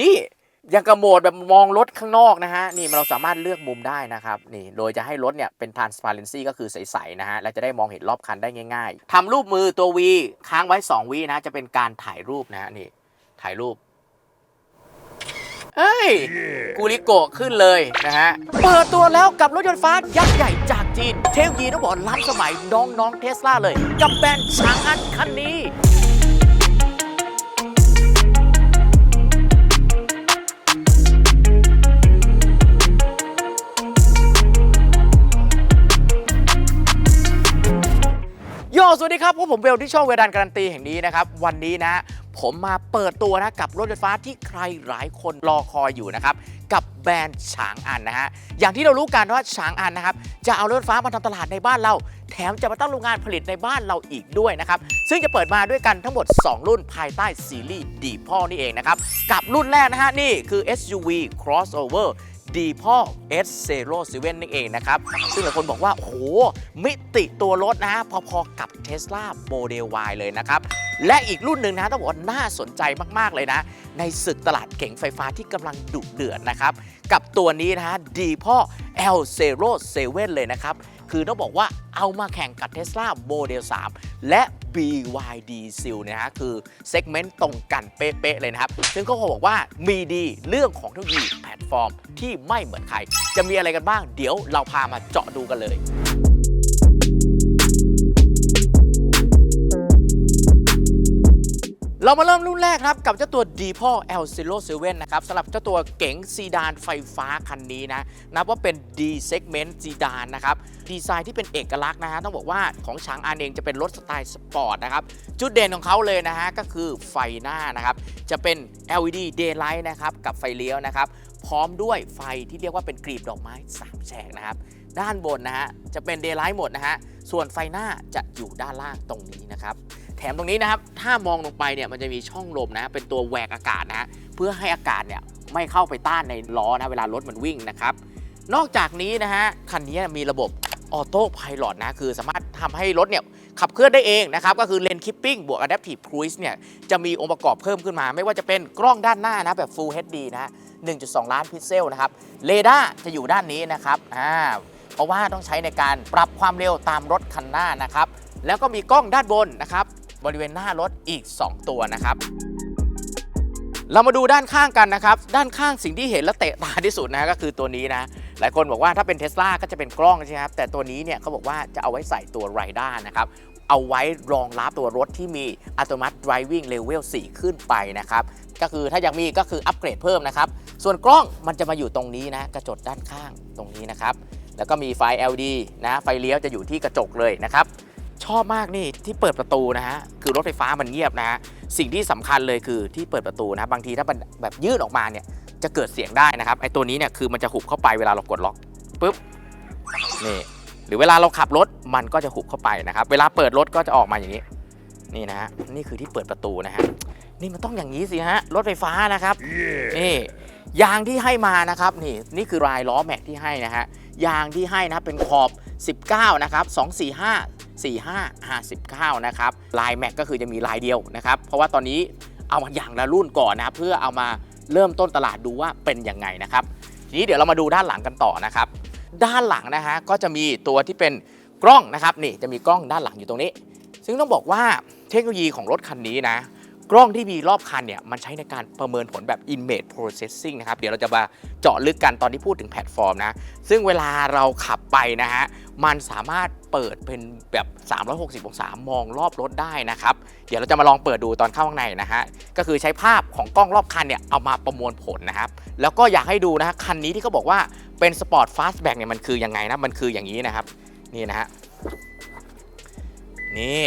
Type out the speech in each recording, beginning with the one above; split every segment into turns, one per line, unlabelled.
นี่ยังกระโหมดแบบมองรถข้างนอกนะฮะ นี่เราสามารถเลือกมุมได้นะครับ นี่โดยจะให้รถเนี่ยเป็น transparency ก็คือใส ๆ นะฮะ และจะได้มองเห็นรอบคันได้ง่าย ๆ ทำรูปมือตัว V ค้างไว้ 2 วินะ จะเป็นการถ่ายรูปนะฮะ นี่ ถ่ายรูป เอ้ย กูริโกะขึ้นเลยนะฮะ เปิดตัวแล้วกับรถยนต์ฟ้ายักษ์ใหญ่จากจีน เทคโนโลยีต้องบอกล้ำสมัยน้องๆเทสลาเลย กับแบรนด์ช้างอันคันนี้ สวัสดีครับพวกผมเบลที่ช่องเวดันการันตีแห่งนี้นะครับ วันนี้นะ ผมมาเปิดตัวนะกับรถไฟฟ้าที่ใครหลายคนรอคอยอยู่นะครับ กับแบรนด์ฉางอันนะฮะ อย่างที่เรารู้กันว่าฉางอันนะครับ จะเอารถไฟฟ้ามาทำตลาดในบ้านเรา แถมจะมาตั้งโรงงานผลิตในบ้านเราอีกด้วยนะครับ ซึ่งจะเปิดมาด้วยกันทั้งหมด 2 รุ่นภายใต้ซีรีส์ดีพ่อนี่เองนะครับ กับรุ่นแรกนะฮะนี่คือ SUV crossover ดีพ่อ S Zero 7นี่เองนะครับ ซึ่งหลายคนบอกว่า โอ้โห มิติตัวรถนะฮะ พอๆกับ Tesla Model Y เลยนะครับ และอีกรุ่นหนึ่งนะต้องบอกว่าน่าสนใจมาก ๆ เลยนะ ในศึกตลาดเก๋งไฟฟ้าที่กำลังดุเดือดนะครับ กับตัวนี้นะฮะดีพ่อ L07 เลยนะครับ คือต้องบอกว่าเอามาแข่งกับ Tesla Model 3 และ BYD Seal นะฮะคือเซกเมนต์ตรงกันเป๊ะ ๆ เลยนะครับ ซึ่งเขาบอกว่ามีดีเรื่องของเทคโนโลยีแพลตฟอร์มที่ไม่เหมือนใคร จะมีอะไรกันบ้าง เดี๋ยวเราพามาเจาะดูกันเลย เรามาเริ่มรุ่นแรกครับ กับเจ้าตัว d p o L 0 7นะครับสำหรับเจ้าตัวเก๋งซีดานไฟฟ้าคันนี้นะ นับว่าเป็น D segment ซีดานนะครับ ดีไซน์ที่เป็นเอกลักษณ์นะฮะ ต้องบอกว่าของช้างอานเองจะเป็นรถสไตล์สปอร์ตนะครับ จุดเด่นของเขาเลยนะฮะ ก็คือไฟหน้านะครับ จะเป็น LED daylight นะครับ กับไฟเลี้ยวนะครับ พร้อมด้วยไฟที่เรียกว่าเป็นกลีบดอกไม้3แฉกนะครับด้านบนนะฮะจะเป็น daylight หมดนะฮะส่วนไฟหน้าจะอยู่ด้านล่างตรงนี้นะครับ ถมตรงนี้นะครับ ถ้ามองลงไปเนี่ยมันจะมีช่องลมนะ เป็นตัวแหวกอากาศนะเพื่อให้อากาศเนี่ยไม่เข้าไปต้านในล้อนะ เวลารถมันวิ่งนะครับ นอกจากนี้นะฮะคันนี้มีระบบออโต้พายโลดนะ คือสามารถทำให้รถเนี่ยขับเคลื่อนได้เองนะครับ ก็คือเลนคิปปิ้งบวก Adaptive Cruise เนี่ยจะมีองค์ประกอบเพิ่มขึ้นมา ไม่ว่าจะเป็นกล้องด้านหน้านะ แบบ Full HD นะฮะ1.2 ล้านพิกเซลนะครับเรดาร์จะอยู่ด้านนี้นะครับอ่าเพราะว่าต้องใช้ในการปรับความเร็วตามรถคันหน้านะครับ แล้วก็มีกล้องด้านบนนะครับ บริเวณหน้ารถอีก 2 ตัวนะครับเรามาดูด้านข้างกันนะครับ ด้านข้างสิ่งที่เห็นและเตะตาที่สุดนะก็คือตัวนี้นะ หลายคนบอกว่าถ้าเป็นเท s l a ก็จะเป็นกล้องใช่ไหมครับ แต่ตัวนี้เนี่ยเขาบอกว่าจะเอาไว้ใส่ตัวไรด้านะครับ เอาไว้รองรับตัวรถที่มีอัตโนมัติ driving level 4 ขึ้นไปนะครับ ก็คือถ้ายากมีก็คืออัปเกรดเพิ่มนะครับ ส่วนกล้องมันจะมาอยู่ตรงนี้นะ กระจกด้านข้างตรงนี้นะครับ แล้วก็มีไฟ LED นะ ไฟเลี้ยวจะอยู่ที่กระจกเลยนะครับ ชอบมากนี่ที่เปิดประตูนะฮะคือรถไฟฟ้ามันเงียบนะฮะสิ่งที่สำคัญเลยคือที่เปิดประตูนะบางทีถ้ามันแบบยื่นออกมาเนี่ยจะเกิดเสียงได้นะครับไอ้ตัวนี้เนี่ยคือมันจะหุบเข้าไปเวลาเรากดล็อกปุ๊บนี่หรือเวลาเราขับรถมันก็จะหุบเข้าไปนะครับเวลาเปิดรถก็จะออกมาอย่างนี้นี่นะฮะนี่คือที่เปิดประตูนะฮะนี่มันต้องอย่างนี้สิฮะรถไฟฟ้านะครับนี่ยางที่ให้มานะครับนี่นี่คือรายล้อแม็กที่ให้นะฮะยางที่ให้นะเป็นขอบ 19 นะครับ 245 45 59 นะครับ ลายแม็กก็คือจะมีลายเดียวนะครับ เพราะว่าตอนนี้เอามาอย่างละรุ่นก่อนนะเพื่อเอามาเริ่มต้นตลาดดูว่าเป็นยังไงนะครับ ทีนี้เดี๋ยวเรามาดูด้านหลังกันต่อนะครับ ด้านหลังนะฮะก็จะมีตัวที่เป็นกล้องนะครับนี่จะมีกล้องด้านหลังอยู่ตรงนี้ ซึ่งต้องบอกว่าเทคโนโลยีของรถคันนี้นะ กล้องที่มีรอบคันเนี่ยมันใช้ในการประเมินผลแบบ image processing นะครับ เดี๋ยวเราจะมาเจาะลึกกันตอนที่พูดถึงแพลตฟอร์มนะ ซึ่งเวลาเราขับไปนะฮะ มันสามารถเปิดเป็นแบบ 360 องศามองรอบรถได้นะครับ เดี๋ยวเราจะมาลองเปิดดูตอนเข้าข้างในนะฮะ ก็คือใช้ภาพของกล้องรอบคันเนี่ยเอามาประมวลผลนะครับ แล้วก็อยากให้ดูนะฮะคันนี้ที่เขาบอกว่าเป็นสปอร์ตฟาสต์แบ็กเนี่ยมันคือยังไงนะ มันคืออย่างนี้นะครับ นี่นะฮะ นี่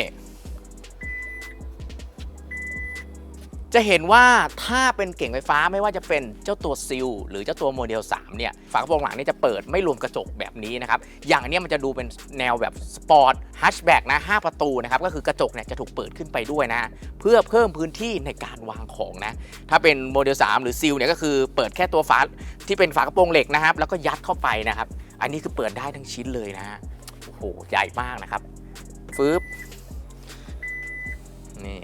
จะเห็นว่าถ้าเป็นเก่งไฟฟ้าไม่ว่าจะเป็นเจ้าตัวซิลหรือเจ้าตัวโมเดล3เนี่ยฝากระโปรงหลังเนี่ยจะเปิดไม่รวมกระจกแบบนี้นะครับ อย่างนี้มันจะดูเป็นแนวแบบสปอร์ตฮัชแบ็กนะ5ประตูนะครับ ก็คือกระจกเนี่ยจะถูกเปิดขึ้นไปด้วยนะ เพื่อเพิ่มพื้นที่ในการวางของนะ ถ้าเป็นโมเดล 3 หรือซิลเนี่ยก็คือเปิดแค่ตัวฝาที่เป็นฝากระโปรงเหล็กนะครับ แล้วก็ยัดเข้าไปนะครับ อันนี้คือเปิดได้ทั้งชิ้นเลยนะฮะโอ้โหใหญ่มากนะครับฟืบนี่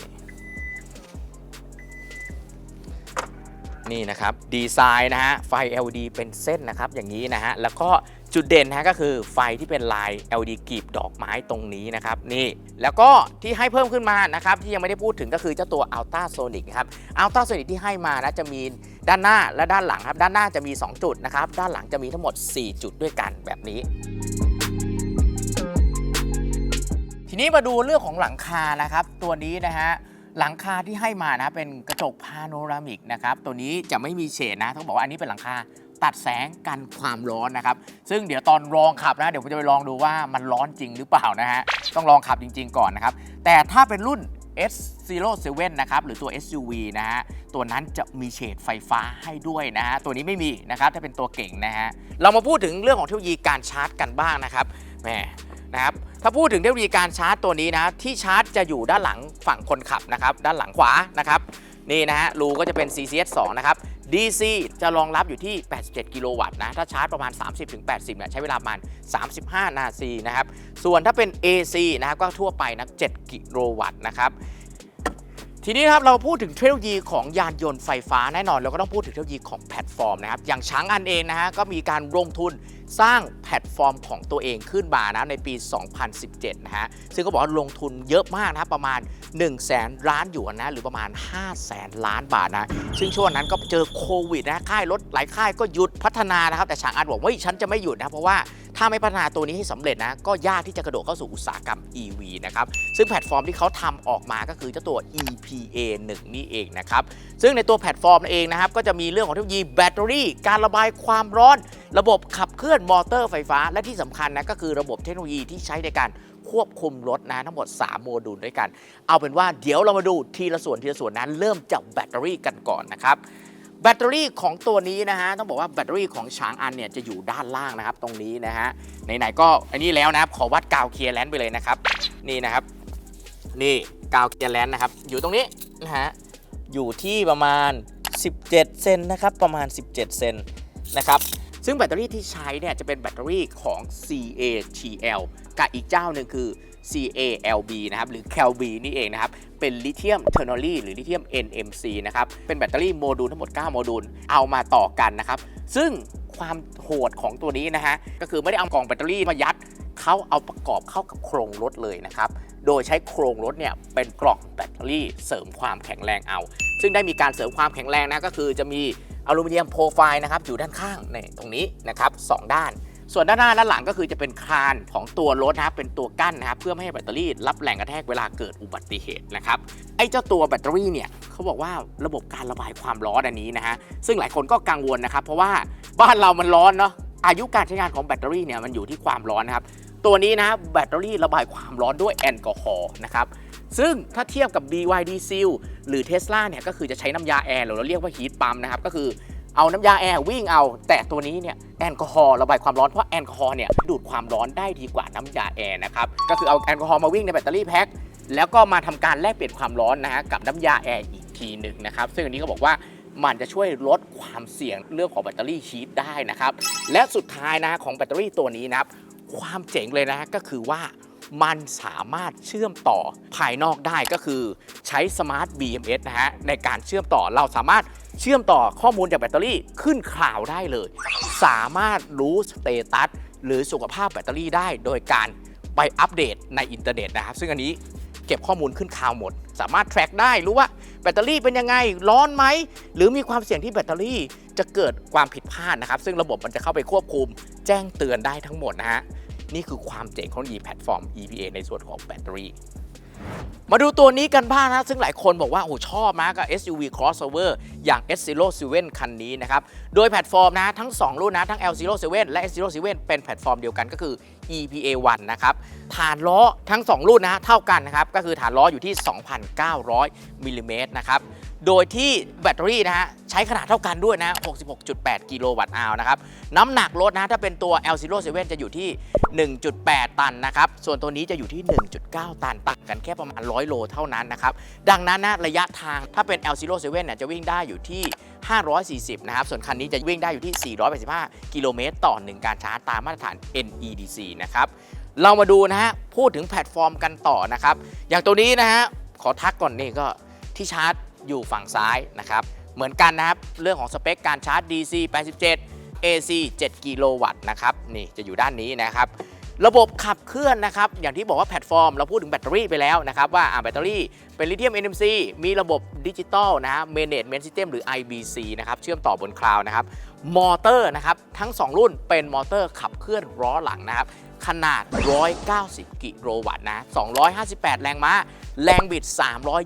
นี่นะครับดีไซน์นะฮะไฟ LED เป็นเส้นนะครับอย่างนี้นะฮะแล้วก็จุดเด่นนะก็คือไฟที่เป็นลาย LED กลีบดอกไม้ตรงนี้นะครับนี่แล้วก็ที่ให้เพิ่มขึ้นมานะครับที่ยังไม่ได้พูดถึงก็คือเจ้าตัว Ultra Sonic นะครับ Ultra Sonic ที่ให้มานะจะมีด้านหน้าและด้านหลังครับ ด้านหน้าจะมี 2 จุดนะครับด้านหลังจะมีทั้งหมด 4 จุดด้วยกันแบบนี้ทีนี้มาดูเรื่องของหลังคานะครับ ตัวนี้นะฮะ หลังคาที่ให้มานะเป็นกระจกพาโนรามิกนะครับตัวนี้จะไม่มีเฉดนะต้องบอกว่าอันนี้เป็นหลังคาตัดแสงกันความร้อนนะครับ ซึ่งเดี๋ยวตอนลองขับนะ เดี๋ยวผมจะไปลองดูว่ามันร้อนจริงหรือเปล่านะฮะ ต้องลองขับจริง ๆ ก่อนนะครับ แต่ถ้าเป็นรุ่น S07 นะครับ หรือตัว SUV นะฮะ ตัวนั้นจะมีเฉดไฟฟ้าให้ด้วยนะฮะ ตัวนี้ไม่มีนะครับ ถ้าเป็นตัวเก่งนะฮะ เรามาพูดถึงเรื่องของเทคโนโลยีการชาร์จกันบ้างนะครับแหม นะครับถ้าพูดถึงเทคโนโลยีการชาร์จตัวนี้นะที่ชาร์จจะอยู่ด้านหลังฝั่งคนขับนะครับด้านหลังขวานะครับนี่นะฮะรูก็จะเป็น CCS 2นะครับ DC จะรองรับอยู่ที่ 87 กิโลวัตต์นะ ถ้าชาร์จประมาณ 30-80เนี่ยใช้เวลาประมาณ 35 นาทีนะครับ ส่วนถ้าเป็น AC นะครับก็ทั่วไปนะ7กิโลวัตต์นะครับ ทีนี้ครับเราพูดถึงเทคโนโลยีของยานยนต์ไฟฟ้าแน่นอน เราก็ต้องพูดถึงเทคโนโลยีของแพลตฟอร์มนะครับ อย่างช้างอันเองนะฮะก็มีการลงทุน สร้างแพลตฟอร์มของตัวเองขึ้นมานะในปี 2017 นะฮะ ซึ่งก็บอกว่าลงทุนเยอะมากนะประมาณ 1 0 0 0 0แสนล้านหยวนนะ หรือประมาณ 5 0 0แสนล้านบาทนะ ซึ่งช่วงนั้นก็เจอโควิดนะ ค่ายรถหลายค่ายก็หยุดพัฒนานะครับ แต่ช้างอันบอกว่าฉันจะไม่หยุดนะ เพราะว่าถ้าไม่พัฒนาตัวนี้ให้สำเร็จนะ ก็ยากที่จะกระโดดเข้าสู่อุตสาหกรรม EV นะครับ ซึ่งแพลตฟอร์มที่เขาทำออกมาก็คือเจ้าตัว EPA 1 นี่เองนะครับ ซึ่งในตัวแพลตฟอร์มเองนะครับ ก็จะมีเรื่องของเทคโนโลยีแบตเตอรี่ การระบายความร้อน ระบบขับเคลื่อนมอเตอร์ไฟฟ้าและที่สำคัญนะก็คือระบบเทคโนโลยีที่ใช้ในการควบคุมรถนะทั้งหมด 3 โมดูลด้วยกัน เอาเป็นว่าเดี๋ยวเรามาดูทีละส่วนทีละส่วนนั้น เริ่มจากแบตเตอรี่กันก่อนนะครับแบตเตอรี่ของตัวนี้นะฮะต้องบอกว่าแบตเตอรี่ของช้างอันเนี่ยจะอยู่ด้านล่างนะครับตรงนี้นะฮะไหนๆก็อันนี้แล้วนะครับขอวัดกาวเคลียร์แลนซ์ไปเลยนะครับ นี่นะครับ นี่กาวเคลียร์แลนซ์นะครับ อยู่ตรงนี้นะฮะอยู่ที่ประมาณ 17 เซนนะครับประมาณ 17 เซนนะครับ ซึ่งแบตเตอรี่ที่ใช้เนี่ยจะเป็นแบตเตอรี่ของ CATL กับอีกเจ้าหนึ่งคือ CALB นะครับหรือ CALB นี่เองนะครับ เป็นลิเธียมเทอร์นอลีหรือลิเธียม NMC นะครับ เป็นแบตเตอรี่โมดูลทั้งหมด 9 โมดูลเอามาต่อกันนะครับ ซึ่งความโหดของตัวนี้นะฮะ ก็คือไม่ได้เอากล่องแบตเตอรี่มายัดเขาเอาประกอบเข้ากับโครงรถเลยนะครับ โดยใช้โครงรถเนี่ยเป็นกล่องแบตเตอรี่เสริมความแข็งแรงเอา ซึ่งได้มีการเสริมความแข็งแรงนะก็คือจะมี อลูมิเนียมโปรไฟล์นะครับอยู่ด้านข้างในตรงนี้นะครับสองด้าน ส่วนด้านหน้าด้านหลังก็คือจะเป็นคานของตัวรถนะครับเป็นตัวกั้นนะครับเพื่อไม่ให้แบตเตอรี่รับแรงกระแทกเวลาเกิดอุบัติเหตุนะครับไอ้เจ้าตัวแบตเตอรี่เนี่ยเขาบอกว่าระบบการระบายความร้อนอันนี้นะฮะซึ่งหลายคนก็กังวลนะครับเพราะว่าบ้านเรามันร้อนเนาะอายุการใช้งานของแบตเตอรี่เนี่ยมันอยู่ที่ความร้อนนะครับ ตัวนี้นะแบตเตอรี่ระบายความร้อนด้วยแอลกอฮอล์นะครับซึ่งถ้าเทียบกับ BYD Seal หรือ Tesla เนี่ยก็คือจะใช้น้ำยาแอร์หรือเราเรียกว่าฮีทปั๊มนะครับก็คือเอาน้ำยาแอร์วิ่งเอา แต่ตัวนี้เนี่ยแอลกอฮอล์ระบายความร้อนเพราะแอลกอฮอล์เนี่ยดูดความร้อนได้ดีกว่าน้ำยาแอร์นะครับก็คือเอาแอลกอฮอล์มาวิ่งในแบตเตอรี่แพ็คแล้วก็มาทำการแลกเปลี่ยนความร้อนนะฮะกับน้ำยาแอร์อีกทีหนึ่งนะครับ ซึ่งอันนี้ก็บอกว่ามันจะช่วยลดความเสี่ยงเรื่องของแบตเตอรี่ฮีทได้นะครับ และสุดท้ายนะของแบตเตอรี่ตัวนี้นะครับ ความเจ๋งเลยนะก็คือว่ามันสามารถเชื่อมต่อภายนอกได้ก็คือใช้สมาร์ท BMS นะฮะในการเชื่อมต่อเราสามารถเชื่อมต่อข้อมูลจากแบตเตอรี่ขึ้นคลาวได้เลย สามารถรู้สเตตัสหรือสุขภาพแบตเตอรี่ได้ โดยการไปอัปเดตในอินเทอร์เน็ตนะครับ ซึ่งอันนี้เก็บข้อมูลขึ้นคลาวหมด สามารถ track ได้รู้ว่าแบตเตอรี่เป็นยังไง ร้อนไหม หรือมีความเสี่ยงที่แบตเตอรี่จะเกิดความผิดพลาดนะครับ ซึ่งระบบมันจะเข้าไปควบคุม แจ้งเตือนได้ทั้งหมดนะฮะ นี่คือความเจ๋งของ e แพลตฟอร์ม EPA ในส่วนของแบตเตอรี่ มาดูตัวนี้กันบ้างนะ ซึ่งหลายคนบอกว่าโอ้ชอบมากกับ SUV crossover อย่าง S07 คันนี้นะครับ โดยแพลตฟอร์มนะทั้ง 2 รุ่นนะ ทั้ง L07 และ S07 เป็นแพลตฟอร์มเดียวกันก็คือ EPA 1นะครับฐานล้อทั้ง 2 รุ่นนะเท่ากันนะครับ ก็คือฐานล้ออยู่ที่ 2,900มิลลิเมตรนะครับ โดยที่แบตเตอรี่นะฮะใช้ขนาดเท่ากันด้วยนะ 66.8 กิโลวัตต์อาวนะครับ น้ำหนักรถนะถ้าเป็นตัว L07 จะอยู่ที่ 1.8 ตันนะครับ ส่วนตัวนี้จะอยู่ที่ 1.9 ตันต่างกันแค่ประมาณ 100 โลเท่านั้นนะครับ ดังนั้นนะระยะทางถ้าเป็น L07 เนี่ยจะวิ่งได้อยู่ที่ 540 นะครับ ส่วนคันนี้จะวิ่งได้อยู่ที่ 485 กิโลเมตรต่อ 1 การชาร์จตามมาตรฐาน NEDC นะครับ เรามาดูนะฮะพูดถึงแพลตฟอร์มกันต่อนะครับ อย่างตัวนี้นะฮะขอทักก่อนนี่ก็ที่ชาร์จ อยู่ฝั่งซ้ายนะครับเหมือนกันนะครับเรื่องของสเปคการชาร์จ DC 87 AC 7 กิโลวัตต์นะครับนี่จะอยู่ด้านนี้นะครับระบบขับเคลื่อนนะครับอย่างที่บอกว่าแพลตฟอร์ม เราพูดถึงแบตเตอรี่ไปแล้วนะครับว่าแบตเตอรี่เป็นลิเธียม NMC มีระบบดิจิตอลนะฮะ Management System หรือ IBC นะครับเชื่อมต่อบนคลาวด์นะครับมอเตอร์นะครับทั้ง 2 รุ่นเป็นมอเตอร์ขับเคลื่อนล้อหลังนะครับขนาด 190 กิโลวัตต์นะ 258 แรงม้า แรงบิด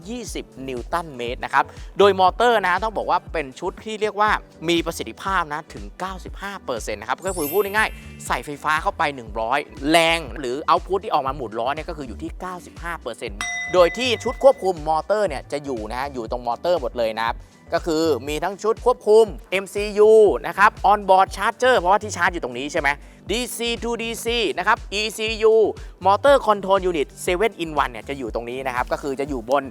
320 นิวตันเมตรนะครับ โดยมอเตอร์นะต้องบอกว่าเป็นชุดที่เรียกว่ามีประสิทธิภาพนะถึง 95%นะครับก็คือพูดง่ายๆใส่ไฟฟ้าเข้าไป 100 แรงหรือเอาพุทที่ออกมาหมุนล้อเนี่ยก็คืออยู่ที่ 95%โดยที่ชุดควบคุมมอเตอร์เนี่ยจะอยู่นะอยู่ตรงมอเตอร์หมดเลยนะครับ ก็คือมีทั้งชุดควบคุม MCU นะครับ On-board Charger เพราะว่าที่ชาร์จอยู่ตรงนี้ใช่ไหม DC to DC นะครับ ECU Motor Control Unit 7 in 1เนี่ยจะอยู่ตรงนี้นะครับ ก็คือจะอยู่บน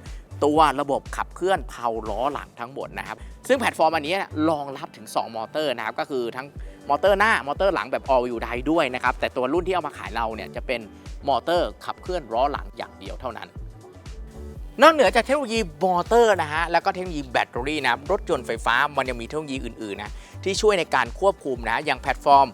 ตัวระบบขับเคลื่อนเพลาล้อหลังทั้งหมดนะครับ ซึ่งแพลตฟอร์มอันนี้รองรับถึง 2 มอเตอร์นะครับ ก็คือทั้งมอเตอร์หน้ามอเตอร์หลังแบบ all wheel drive ด้วยนะครับ แต่ตัวรุ่นที่เอามาขายเราเนี่ยจะเป็นมอเตอร์ขับเคลื่อนล้อหลังอย่างเดียวเท่านั้น นอกเหนือจากเทคโนโลยีมอเตอร์นะฮะ แล้วก็เทคโนโลยีแบตเตอรี่นะรถยนต์ไฟฟ้ามันยังมีเทคโนโลยีอื่นๆนะที่ช่วยในการควบคุมนะอย่างแพลตฟอร์ม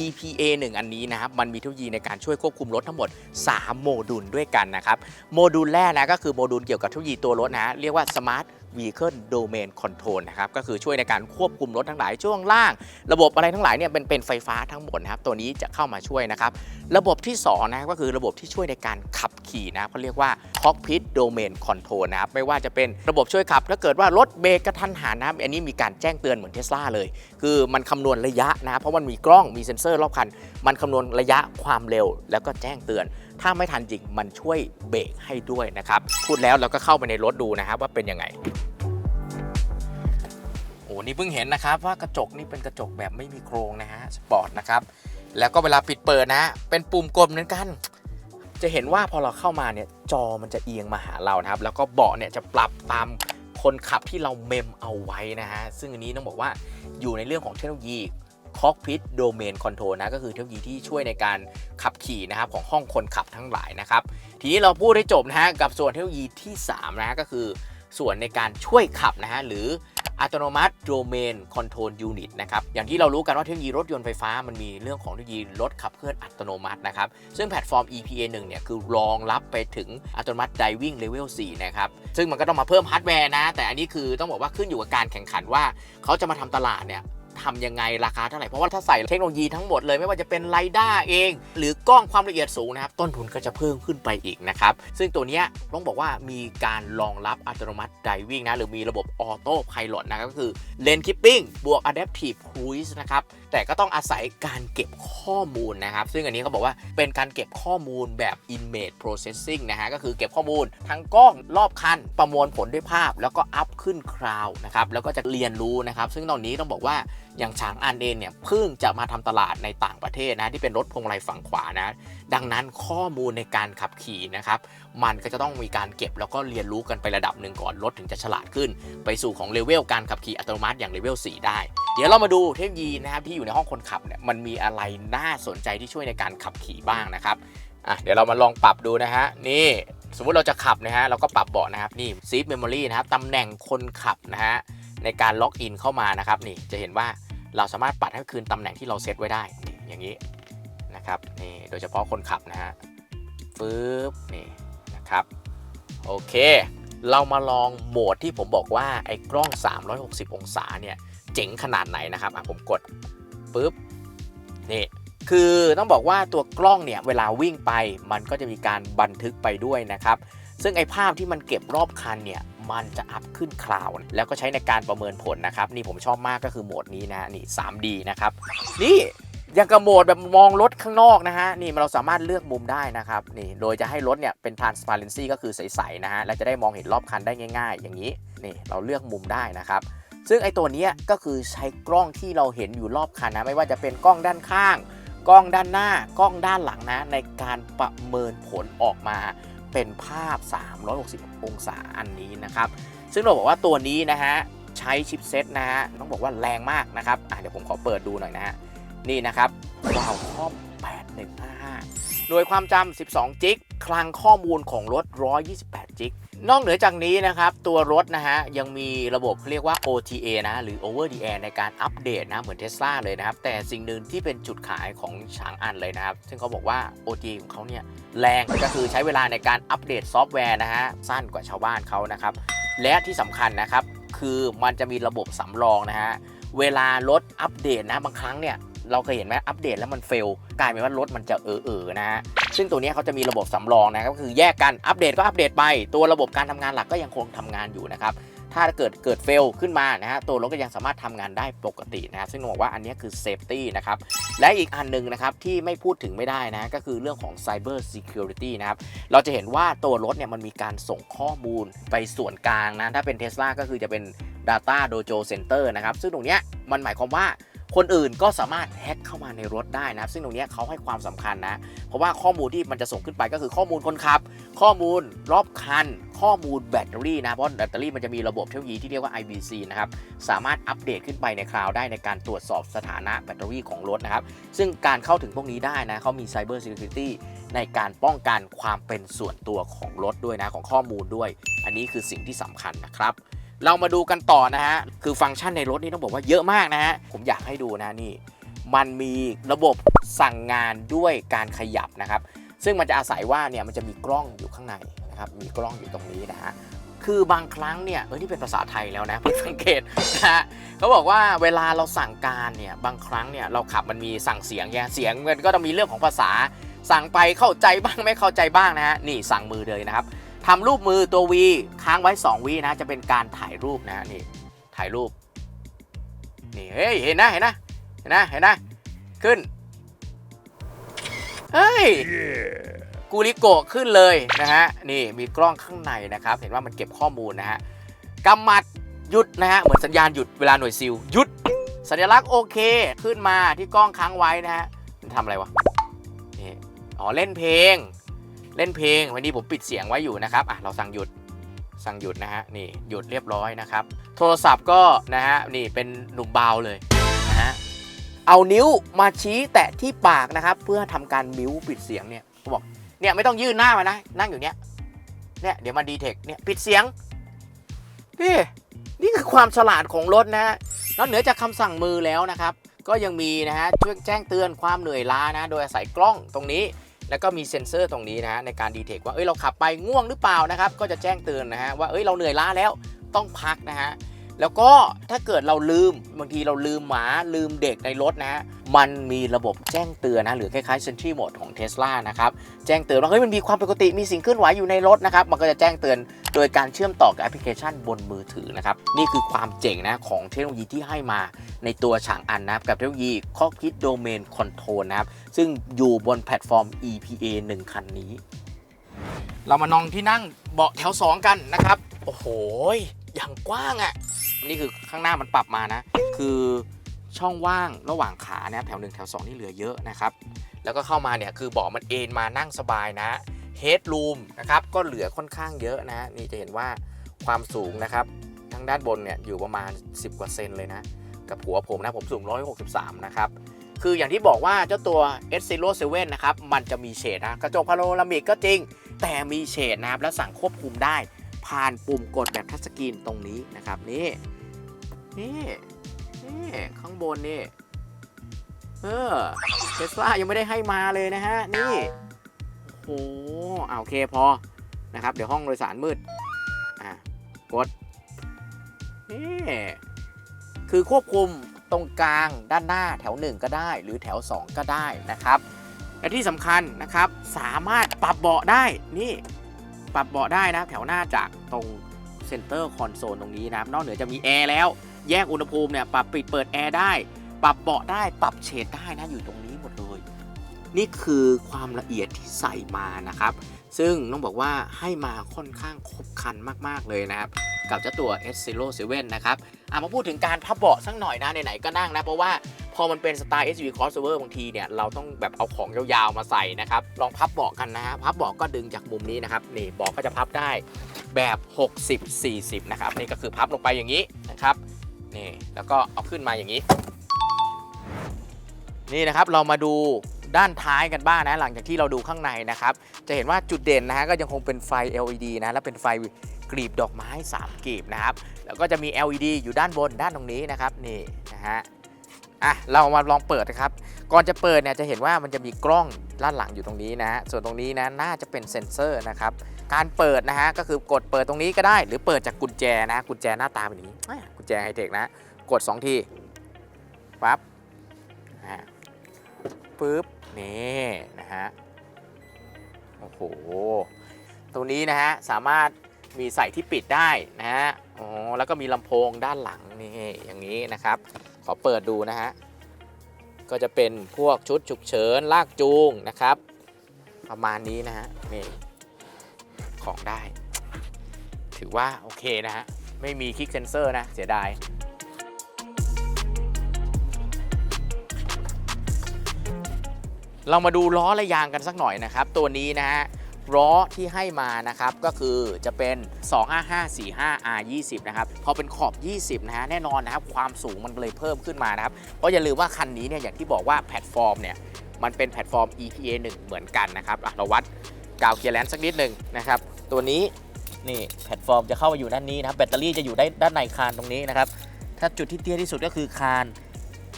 EPA 1 อันนี้นะครับ มันมีเทคโนโลยีในการช่วยควบคุมรถทั้งหมด 3 โมดูลด้วยกันนะครับ โมดูลแรกนะก็คือโมดูลเกี่ยวกับเทคโนโลยีตัวรถนะฮะเรียกว่า Smart Vehicle Domain Control นะครับก็คือช่วยในการควบคุมรถทั้งหลายช่วงล่าง ระบบอะไรทั้งหลายเนี่ยเป็นเป็นไฟฟ้าทั้งหมดนะครับตัวนี้จะเข้ามาช่วยนะครับ ระบบที่2นะก็คือระบบที่ช่วยในการขับขี่นะเขาเรียกว่า Cockpit Domain Control นะครับไม่ว่าจะเป็นระบบช่วยขับ ถ้าเกิดว่ารถเบรกกระทันหันนะครับอันนี้มีการแจ้งเตือนเหมือนเทสลาเลย คือมันคำนวณระยะนะเพราะมันมีกล้องมีเซ็นเซอร์รอบคัน มันคำนวณระยะความเร็วแล้วก็แจ้งเตือน ถ้าไม่ทันจริงมันช่วยเบรกให้ด้วยนะครับ พูดแล้วเราก็เข้าไปในรถดูนะครับว่าเป็นยังไงโอ้นี่เพิ่งเห็นนะครับว่ากระจกนี่เป็นกระจกแบบไม่มีโครงนะฮะสปอร์ตนะครับแล้วก็เวลาปิดเปิดนะ เป็นปุ่มกดเหมือนกัน จะเห็นว่าพอเราเข้ามาเนี่ยจอมันจะเอียงมาหาเรานะครับ แล้วก็เบาะเนี่ยจะปรับตามคนขับที่เราเมมเอาไว้นะฮะซึ่งอันนี้ต้องบอกว่าอยู่ในเรื่องของเทคโนโลยี Cockpit Domain Control นะก็คือเทคโนโลยีที่ช่วยในการขับขี่นะครับของห้องคนขับทั้งหลายนะครับ ทีนี้เราพูดให้จบนะฮะกับส่วนเทคโนโลยีที่ 3 นะฮะก็คือส่วนในการช่วยขับนะฮะหรืออัตโนมัติ Domain Control Unit นะครับอย่างที่เรารู้กันว่าเทคโนโลยีรถยนต์ไฟฟ้ามันมีเรื่องของเทคโนโลยีรถขับเคลื่อนอัตโนมัตินะครับซึ่งแพลตฟอร์ม EPA 1เนี่ยคือรองรับไปถึงอัตโนมัติ Driving Level 4นะครับซึ่งมันก็ต้องมาเพิ่มฮาร์ดแวร์นะ แต่อันนี้คือต้องบอกว่าขึ้นอยู่กับการแข่งขันว่า เขาจะมาทำตลาดเนี่ย ทำยังไงราคาเท่าไหร่ เพราะว่าถ้าใส่เทคโนโลยีทั้งหมดเลยไม่ว่าจะเป็นไรด้าเอง หรือกล้องความละเอียดสูงนะครับ ต้นทุนก็จะเพิ่มขึ้นไปอีกนะครับ ซึ่งตัวนี้ต้องบอกว่ามีการรองรับอัตโนมัติไดวิ่งนะหรือมีระบบออโต้พลอตนะก็คือเลนคิปปิ้งบวกอะแดปทีฟครูซนะครับแต่ก็ต้องอาศัยการเก็บข้อมูลนะครับ ซึ่งอันนี้เขาบอกว่าเป็นการเก็บข้อมูลแบบ Image Processing นะฮะ ก็คือเก็บข้อมูลทั้งกล้องรอบคัน ประมวลผลด้วยภาพ แล้วก็อัพขึ้นคลาวนะครับ แล้วก็จะเรียนรู้นะครับ ซึ่งตอนนี้ต้องบอกว่าอย่างฉางอันเดนเนี่ยเพิ่งจะมาทำตลาดในต่างประเทศนะที่เป็นรถพวงมาลัยฝั่งขวานะ ดังนั้นข้อมูลในการขับขี่นะครับมันก็จะต้องมีการเก็บแล้วก็เรียนรู้กันไประดับหนึ่งก่อนรถถึงจะฉลาดขึ้น ไปสู่ของเลเวลการขับขี่อัตโนมัติอย่างเลเวล4ได้ เดี๋ยวเรามาดูเทคโนโลยีนะครับที่อยู่ในห้องคนขับเนี่ยมันมีอะไรน่าสนใจที่ช่วยในการขับขี่บ้างนะครับอะเดี๋ยวเรามาลองปรับดูนะฮะนี่สมมุติเราจะขับนะฮะเราก็ปรับเบาะนะครับนี่ซีทเมมโมรีนะครับตำแหน่งคนขับนะฮะในการล็อกอินเข้ามานะครับนี่จะเห็นว่าเราสามารถปัดให้คืนตำแหน่งที่เราเซตไว้ได้นี่อย่างนี้ นะครับนี่โดยเฉพาะคนขับนะฮะฟืบนี่นะครับโอเค เรามาลองโหมดที่ผมบอกว่าไอ้กล้อง 360 องศาเนี่ยเจ๋งขนาดไหนนะครับอะผมกดปุ๊บนี่คือต้องบอกว่าตัวกล้องเนี่ยเวลาวิ่งไปมันก็จะมีการบันทึกไปด้วยนะครับ ซึ่งไอ้ภาพที่มันเก็บรอบคันเนี่ยมันจะอัพขึ้นคลาวด์แล้วก็ใช้ในการประเมินผลนะครับ นี่ผมชอบมากก็คือโหมดนี้นะนี่ 3D นะครับนี่ ย่างกับโหมดแบบมองรถข้างนอกนะฮะนี่เราสามารถเลือกมุมได้นะครับนี่โดยจะให้รถเนี่ยเป็น transparency ก็คือใสๆนะฮะและจะได้มองเห็นรอบคันได้ง่าย ๆ อย่างนี้นี่เราเลือกมุมได้นะครับ ซึ่งไอ้ตัวนี้ก็คือใช้กล้องที่เราเห็นอยู่รอบคันนะไม่ว่าจะเป็นกล้องด้านข้าง กล้องด้านหน้ากล้องด้านหลังนะ ในการประเมินผลออกมาเป็นภาพ 360 องศาอันนี้นะครับ ซึ่งเราบอกว่าตัวนี้นะฮะใช้ชิปเซตนะฮะต้องบอกว่าแรงมากนะครับเดี๋ยวผมขอเปิดดูหน่อยนะฮะ นี่นะครับวาวคอม8155หน่วยความจำ 12 จิก คลังข้อมูลของรถ 128 จิก นอกเหนือจากนี้นะครับ ตัวรถนะฮะ ยังมีระบบเรียกว่า OTA นะ หรือ Over the Air ในการอัปเดตนะ เหมือนเทสลาเลยนะครับ แต่สิ่งหนึ่งที่เป็นจุดขายของฉางอันเลยนะครับ ซึ่งเขาบอกว่า OTA ของเขาเนี่ย แรงก็คือใช้เวลาในการอัปเดตซอฟต์แวร์นะฮะ สั้นกว่าชาวบ้านเขานะครับ และที่สำคัญนะครับ คือมันจะมีระบบสำรองนะฮะเวลารถอัปเดตนะบางครั้งเนี่ย เราเคยเห็นไหมอัปเดตแล้วมันเฟลกลายเป็นว่ารถมันจะเออเออๆนะฮะซึ่งตัวนี้เขาจะมีระบบสำรองนะครับก็คือแยกกันอัปเดตก็อัปเดตไป ตัวระบบการทำงานหลักก็ยังคงทำงานอยู่นะครับถ้าเกิดเกิดเฟลขึ้นมานะฮะตัวรถก็ยังสามารถทำงานได้ปกตินะฮะซึ่งบอกว่าอันนี้คือเซฟตี้นะครับและอีกอันหนึ่งนะครับที่ไม่พูดถึงไม่ได้นะก็คือเรื่องของ Cyber Security นะครับเราจะเห็นว่าตัวรถเนี่ยมันมีการส่งข้อมูลไปส่วนกลางนะถ้าเป็น Tesla ก็คือจะเป็น Data Dojo Center นะครับซึ่งตรงเนี้ยมันหมายความว่า คนอื่นก็สามารถแฮ็กเข้ามาในรถได้นะครับ ซึ่งตรงนี้เขาให้ความสำคัญนะ เพราะว่าข้อมูลที่มันจะส่งขึ้นไปก็คือข้อมูลคนขับ ข้อมูลรอบคัน ข้อมูลแบตเตอรี่นะ เพราะแบตเตอรี่มันจะมีระบบเทคโนโลยีที่เรียกว่า IBC นะครับ สามารถอัปเดตขึ้นไปในคลาวด์ได้ในการตรวจสอบสถานะแบตเตอรี่ของรถนะครับ ซึ่งการเข้าถึงพวกนี้ได้นะเขามี Cyber Security ในการป้องกันความเป็นส่วนตัวของรถด้วยนะของข้อมูลด้วย อันนี้คือสิ่งที่สำคัญนะครับ เรามาดูกันต่อนะฮะ คือฟังก์ชันในรถนี่ต้องบอกว่าเยอะมากนะฮะ ผมอยากให้ดูนะนี่ มันมีระบบสั่งงานด้วยการขยับนะครับ ซึ่งมันจะอาศัยว่าเนี่ยมันจะมีกล้องอยู่ข้างในนะครับ มีกล้องอยู่ตรงนี้นะฮะ คือบางครั้งเนี่ยเออนี่เป็นภาษาไทยแล้วนะผมสังเกตนะฮะเขาบอกว่าเวลาเราสั่งการเนี่ยบางครั้งเนี่ยเราขับมันมีสั่งเสียงไงเสียงมันก็ต้องมีเรื่องของภาษา สั่งไปเข้าใจบ้างไม่เข้าใจบ้างนะฮะนี่สั่งมือเลยนะครับ ทำรูปมือตัว V ค้างไว้ 2วินะ จะเป็นการถ่ายรูปนะนี่ ถ่ายรูป นี่เฮ้ยเห็นนะเห็นนะเห็นนะเห็นนะ ขึ้น เฮ้ยกูริโกะขึ้นเลยนะฮะ นี่มีกล้องข้างในนะครับ เห็นว่ามันเก็บข้อมูลนะฮะกำมัดหยุดนะฮะ เหมือนสัญญาณหยุดเวลาหน่วยซิลหยุด สัญลักษณ์โอเคขึ้นมาที่กล้องค้างไว้นะฮะมันทำอะไรวะนี่อ๋อเล่นเพลง เล่นเพลง วันนี้ผมปิดเสียงไว้อยู่นะครับอะเราสั่งหยุดสั่งหยุดนะฮะนี่หยุดเรียบร้อยนะครับ โทรศัพท์ก็นะฮะนี่เป็นหนุ่มเบาเลยนะฮะเอานิ้วมาชี้แตะที่ปากนะครับ เพื่อทำการมิวปิดเสียงเนี่ยเขาบอกเนี่ยไม่ต้องยื่นหน้ามานะนั่งอยู่เนี้ยเนี่ยเดี๋ยวมาดีเทคเนี่ยปิดเสียงนี่นี่คือความฉลาดของรถนะฮะนอกเหนือจากคำสั่งมือแล้วนะครับ ก็ยังมีนะฮะช่วยแจ้งเตือนความเหนื่อยล้านะ โดยอาศัยกล้องตรงนี้ แล้วก็มีเซ็นเซอร์ตรงนี้นะฮะในการดีเทคว่าเอ้ยเราขับไปง่วงหรือเปล่านะครับก็จะแจ้งเตือนนะฮะว่าเอ้ยเราเหนื่อยล้าแล้วต้องพักนะฮะ แล้วก็ถ้าเกิดเราลืมบางทีเราลืมหมาลืมเด็กในรถนะฮะมันมีระบบแจ้งเตือนนะหรือคล้ายๆ Sentry Mode ของ Tesla นะครับแจ้งเตือนว่าเฮ้ยมันมีความผิดปกติมีสิ่งเคลื่อนไหวอยู่ในรถนะครับมันก็จะแจ้งเตือนโดยการเชื่อมต่อกับแอปพลิเคชันบนมือถือนะครับนี่คือความเจ๋งนะของเทคโนโลยีที่ให้มาในตัวฉางอันนะครับกับเทคโนโลยี Cockpit Domain Control นะครับซึ่งอยู่บนแพลตฟอร์ม EPA 1 คันนี้ เรามานองที่นั่งเบาะแถว 2 กันนะครับ โอ้โห อย่างกว้างอะ่ะ นี่คือข้างหน้ามันปรับมานะ คือช่องว่างระหว่างขาเนี่ยแถว1แถว2นี่เหลือเยอะนะครับ แล้วก็เข้ามาเนี่ยคือเบาะมันเอนมานั่งสบายนะเฮดรูมนะครับก็เหลือค่อนข้างเยอะนะ นี่จะเห็นว่าความสูงนะครับทางด้านบนเนี่ยอยู่ประมาณ 10 กว่าเซนเลยนะ กับหัวผมนะผมสูง 163 นะครับ คืออย่างที่บอกว่าเจ้าตัว S Zero 7นะครับ มันจะมีเฉดนะ กระจกพาโนรามิกก็จริง แต่มีเฉดนะครับ และสั่งควบคุมได้ ผ่านปุ่มกดแบบทัชสกรีนตรงนี้นะครับนี่นี่นี่ข้างบนนี่เออเทสลายังไม่ได้ให้มาเลยนะฮะนี่โอ้โหอ่าโอเคพอนะครับ เดี๋ยวห้องโดยสารมืดอะกดนี่คือควบคุมตรงกลางด้านหน้าแถว 1 ก็ได้ หรือแถว 2 ก็ได้นะครับและที่สำคัญนะครับสามารถปรับเบาะได้นี่ ปรับเบาะได้นะแถวหน้าจากตรงเซนเตอร์คอนโซลตรงนี้นะครับนอกเหนือจะมีแอร์แล้ว แยกอุณหภูมิเนี่ยปรับปิดเปิดแอร์ได้ ปรับเบาะได้ปรับเฉดได้นะอยู่ตรงนี้หมดเลย นี่คือความละเอียดที่ใส่มานะครับ ซึ่งต้องบอกว่าให้มาค่อนข้างครบครันมากๆเลยนะครับ กับเจ้าตัว S Zero 7นะครับอะมาพูดถึงการพับเบาะสักหน่อยนะไหนๆก็นั่งนะเพราะว่า พอมันเป็นสไตล์ SUV crossover บางทีเนี่ยเราต้องแบบเอาของยาวๆมาใส่นะครับ ลองพับเบาะกันนะฮะพับเบาะก็ดึงจากมุมนี้นะครับนี่เบาะก็จะพับได้แบบ 60 40 นะครับ นี่ก็คือพับลงไปอย่างนี้นะครับนี่แล้วก็เอาขึ้นมาอย่างนี้ นี่นะครับเรามาดูด้านท้ายกันบ้างนะหลังจากที่เราดูข้างในนะครับ จะเห็นว่าจุดเด่นนะฮะก็ยังคงเป็นไฟ LED นะและเป็นไฟกลีบดอกไม้ 3กลีบนะครับ แล้วก็จะมี LED อยู่ด้านบนด้านตรงนี้นะครับนี่นะฮะ อะเรามาลองเปิดนะครับ ก่อนจะเปิดเนี่ยจะเห็นว่ามันจะมีกล้องด้านหลังอยู่ตรงนี้นะฮะส่วนตรงนี้นะน่าจะเป็นเซ็นเซอร์นะครับ การเปิดนะฮะก็คือกดเปิดตรงนี้ก็ได้ หรือเปิดจากกุญแจนะกุญแจหน้าตาเป็นอย่างนี้แหม่กุญแจไฮเทคนะ กด 2 ทีปั๊บอ่าปึ๊บนี่นะฮะโอ้โหตรงนี้นะฮะสามารถมีใส่ที่ปิดได้นะฮะอ๋อแล้วก็มีลำโพงด้านหลังนี่อย่างนี้นะครับ อเปิดดูนะฮะ ก็จะเป็นพวกชุดฉุกเฉินลากจูงนะครับ ประมาณนี้นะฮะ นี่ ของได้ ถือว่าโอเคนะฮะ ไม่มีคลิกเซนเซอร์นะ เสียดายเรามาดูล้อและยางกันสักหน่อยนะครับ ตัวนี้นะฮะ ล้อที่ให้มานะครับก็คือจะเป็น 25545 R20 นะครับพอเป็นขอบ 20 นะฮะแน่นอนนะครับความสูงมันเลยเพิ่มขึ้นมานะครับเพราะอย่าลืมว่าคันนี้เนี่ยอย่างที่บอกว่าแพลตฟอร์มเนี่ยมันเป็นแพลตฟอร์ม EPA 1 เหมือนกันนะครับเราวัดกาวเกียร์แลนซ์สักนิดหนึ่งนะครับตัวนี้นี่แพลตฟอร์มจะเข้ามาอยู่ด้านนี้นะครับแบตเตอรี่จะอยู่ได้ด้านในคานตรงนี้นะครับถ้าจุดที่เตี้ยที่สุดก็คือคาน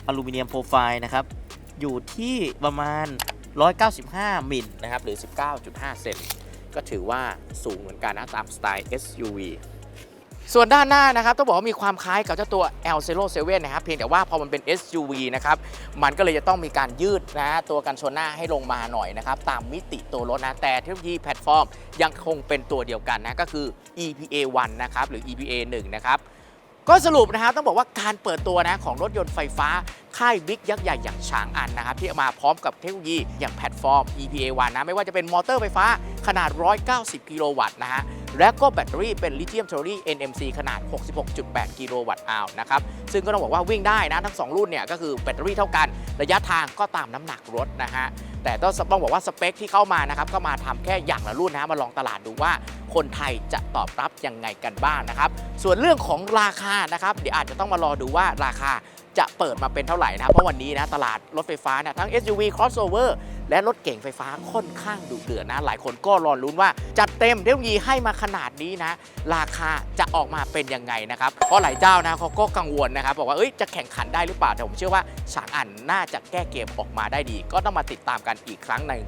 อลูมิเนียมโปรไฟล์นะครับอยู่ที่ประมาณ 195 มิลนะครับหรือ 19.5 เซนก็ถือว่าสูงเหมือนกันนะตามสไตล์ SUV ส่วนด้านหน้านะครับต้องบอกว่ามีความคล้ายกับเจ้าตัว L 0 7นะครับเพียงแต่ว่าพอมันเป็น SUV นะครับมันก็เลยจะต้องมีการยืดนะตัวกันชนหน้าให้ลงมาหน่อยนะครับตามมิติตัวรถนะแต่เทคโนโลยีแพลตฟอร์มยังคงเป็นตัวเดียวกันนะก็คือ EPA 1นะครับหรือ EPA 1นะครับก็สรุปนะครับต้องบอกว่าการเปิดตัวนะของรถยนต์ไฟฟ้าค่ายบิ๊กยักษ์ใหญ่อย่างฉางอันนะครับที่มาพร้อมกับเทคโนโลยีอย่างแพลตฟอร์ม EPA 1นะไม่ว่าจะเป็นมอเตอร์ไฟฟ้าขนาด 190 กิโลวัตต์นะฮะและก็แบตเตอรี่เป็นลิเธียมเทอรี่ NMC ขนาด 66.8 กิโลวัตต์อาวนะครับ ซึ่งก็ต้องบอกว่าวิ่งได้นะทั้ง 2 รุ่นเนี่ยก็คือแบตเตอรี่เท่ากัน ระยะทางก็ตามน้ำหนักรถนะฮะ แต่ต้องต้องบอกว่าสเปคที่เข้ามานะครับ ก็มาทำแค่อย่างละรุ่นนะฮะมาลองตลาดดูว่าคนไทยจะตอบรับยังไงกันบ้างนะครับ ส่วนเรื่องของราคานะครับ เดี๋ยวอาจจะต้องมารอดูว่าราคา จะเปิดมาเป็นเท่าไหร่นะครับเพราะวันนี้นะตลาดรถไฟฟ้านะทั้ง SUV crossover และรถเก่งไฟฟ้าค่อนข้างดุเดือดนะ หลายคนก็รอลุ้นว่าจัดเต็มเทคโนโลยีให้มาขนาดนี้นะ ราคาจะออกมาเป็นยังไงนะครับ เพราะหลายเจ้านะเขาก็กังวลนะครับ บอกว่าเอ้ยจะแข่งขันได้หรือเปล่า แต่ผมเชื่อว่าฉางอันน่าจะแก้เกมออกมาได้ดี ก็ต้องมาติดตามกันอีกครั้งหนึ่ง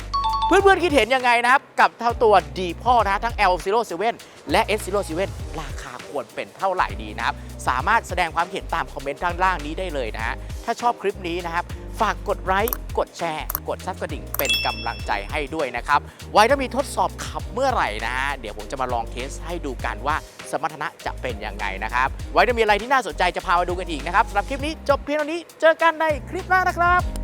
เพื่อนๆคิดเห็นยังไงนะครับ กับเท่าตัวดีพ่อนะทั้ง L07 และ S07 ราคาควรเป็นเท่าไหร่ดีนะครับ สามารถแสดงความเห็นตามคอมเมนต์ข้างล่างนี้ได้เลยนะฮะถ้าชอบคลิปนี้นะครับ ฝากกดไลค์กดแชร์ กดซับกระดิ่งเป็นกำลังใจให้ด้วยนะครับ ไว้ถ้ามีทดสอบขับเมื่อไหร่นะฮะเดี๋ยวผมจะมาลองเทสให้ดูกันว่าสมรรถนะจะเป็นยังไงนะครับ ไว้ถ้ามีอะไรที่น่าสนใจจะพามาดูกันอีกนะครับสำหรับคลิปนี้จบเพียงเท่านี้เจอกันในคลิปหน้านะครับ